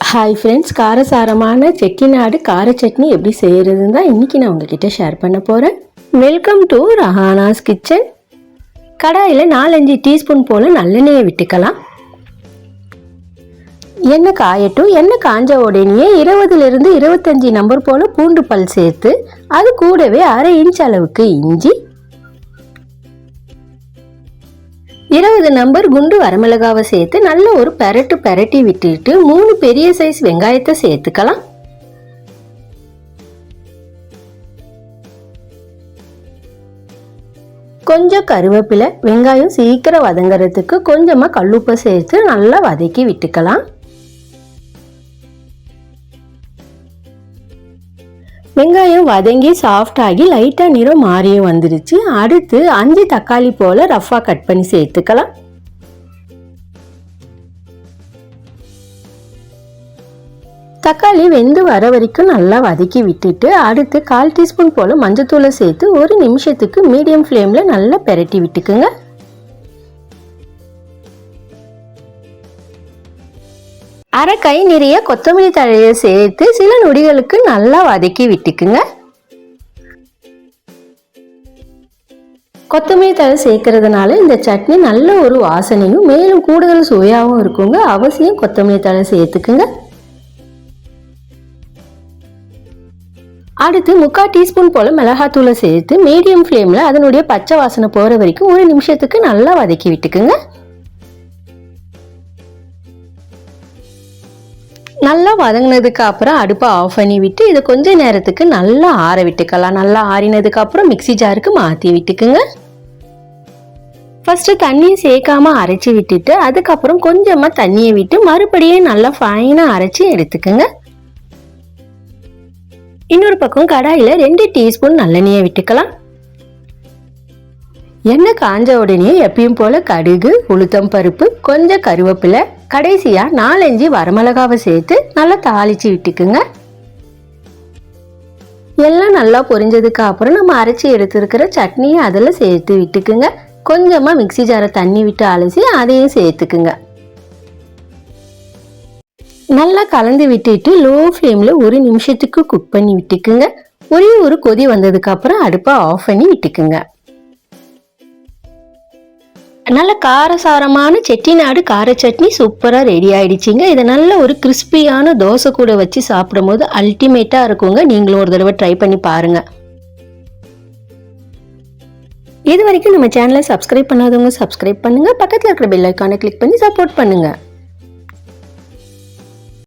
Hi friends காரசாரமான செட்டிநாடு கார சட்னி எப்படி செய்கிறதுன்னு தான் இன்றைக்கி நான் உங்ககிட்ட ஷேர் பண்ண போகிறேன் வெல்கம் டு ரஹானாஸ் கிச்சன் கடாயில் நாலஞ்சு டீஸ்பூன் போல் நல்லெண்ணெயை விட்டுக்கலாம். எண்ணெய் காயட்டும் எண்ணெய் காஞ்ச உடனே இருபதுலேருந்து இருபத்தஞ்சி நம்பர் போல் பூண்டு பல் சேர்த்து அது கூடவே அரை இன்ச் அளவுக்கு இஞ்சி இருபது நம்பர் குண்டு வரமிளகாவை சேர்த்து நல்ல ஒரு பெரட்டு பெரட்டி விட்டுட்டு மூணு பெரிய சைஸ் வெங்காயத்தை சேர்த்துக்கலாம். கொஞ்சம் கருவேப்பிலை வெங்காயம் சீக்கிரம் வதங்குறதுக்கு கொஞ்சமாக கல்லுப்பை சேர்த்து நல்லா வதக்கி விட்டுக்கலாம். வெங்காயம் வதங்கி சாஃப்ட் ஆகி லைட்டாக நிறம் மாறியும் வந்துருச்சு. அடுத்து அஞ்சு தக்காளி போல் ரஃப்பாக கட் பண்ணி சேர்த்துக்கலாம். தக்காளி வெந்து வர வரைக்கும் நல்லா வதக்கி விட்டுட்டு அடுத்து கால் டீஸ்பூன் போல் மஞ்சத்தூளை சேர்த்து ஒரு நிமிஷத்துக்கு மீடியம் ஃப்ளேமில் நல்லா பெரட்டி விட்டுக்குங்க. அரை கை நிறைய கொத்தமல்லி தழையை சேர்த்து சில நொடிகளுக்கு நல்லா வதக்கி விட்டுக்குங்க. கொத்தமல்லி தழை சேர்க்கறதுனால இந்த சட்னி நல்ல ஒரு வாசனையும் மேலும் கூடுதல் சுவையாகவும் இருக்குங்க. அவசியம் கொத்தமல்லி தழை சேர்த்துக்குங்க. அடுத்து முக்கால் டீஸ்பூன் போல் மிளகாத்தூளை சேர்த்து மீடியம் ஃப்ளேமில் அதனுடைய பச்சை வாசனை போகிற வரைக்கும் ஒரு நிமிஷத்துக்கு நல்லா வதக்கி விட்டுக்குங்க. நல்லா வதங்கினதுக்கு அப்புறம் அடுப்பை ஆஃப் பண்ணி விட்டு இதை கொஞ்ச நேரத்துக்கு நல்லா ஆற விட்டுக்கலாம். நல்லா ஆறினதுக்கு அப்புறம் மிக்சி ஜாருக்கு மாற்றி விட்டுக்குங்க. ஃபஸ்ட்டு தண்ணியை சேர்க்காம அரைச்சி விட்டுட்டு அதுக்கப்புறம் கொஞ்சமாக தண்ணியை விட்டு மறுபடியும் நல்லா ஃபைனாக அரைச்சி எடுத்துக்குங்க. இன்னொரு பக்கம் கடாயில் ரெண்டு டீஸ்பூன் நல்லெண்ணெயை விட்டுக்கலாம். எண்ணெய் காஞ்ச உடனே எப்பயும் போல கடுகு உளுத்தம் பருப்பு கொஞ்சம் கருவேப்பிலை கடைசியாக நாலஞ்சு வரமிளகாவை சேர்த்து நல்லா தாளித்து விட்டுக்குங்க. எல்லாம் நல்லா பொரிஞ்சதுக்கு அப்புறம் நம்ம அரைச்சி எடுத்துருக்கிற சட்னியை அதில் சேர்த்து விட்டுக்குங்க. கொஞ்சமாக மிக்சி ஜாரை தண்ணி விட்டு அலசி அதையும் சேர்த்துக்குங்க. நல்லா கலந்து விட்டுட்டு லோ ஃப்ளேமில் ஒரு நிமிஷத்துக்கு குக் பண்ணி விட்டுக்குங்க. ஒரே ஒரு கொதி வந்ததுக்கப்புறம் அடுப்பை ஆஃப் பண்ணி விட்டுக்குங்க. நல்ல காரசாரமான செட்டிநாடு கார சட்னி சூப்பராக ரெடி ஆயிடுச்சிங்க. இதை நல்ல ஒரு கிறிஸ்பியான தோசை கூட வச்சு சாப்பிடும்போது அல்டிமேட்டாக இருக்குங்க. நீங்களும் ஒரு தடவை ட்ரை பண்ணி பாருங்க. இது வரைக்கும் நம்ம சேனலை சப்ஸ்கிரைப் பண்ணாதவங்க சப்ஸ்கிரைப் பண்ணுங்க. பக்கத்தில் இருக்கிற பெல் ஐக்கானை கிளிக் பண்ணி சப்போர்ட் பண்ணுங்க.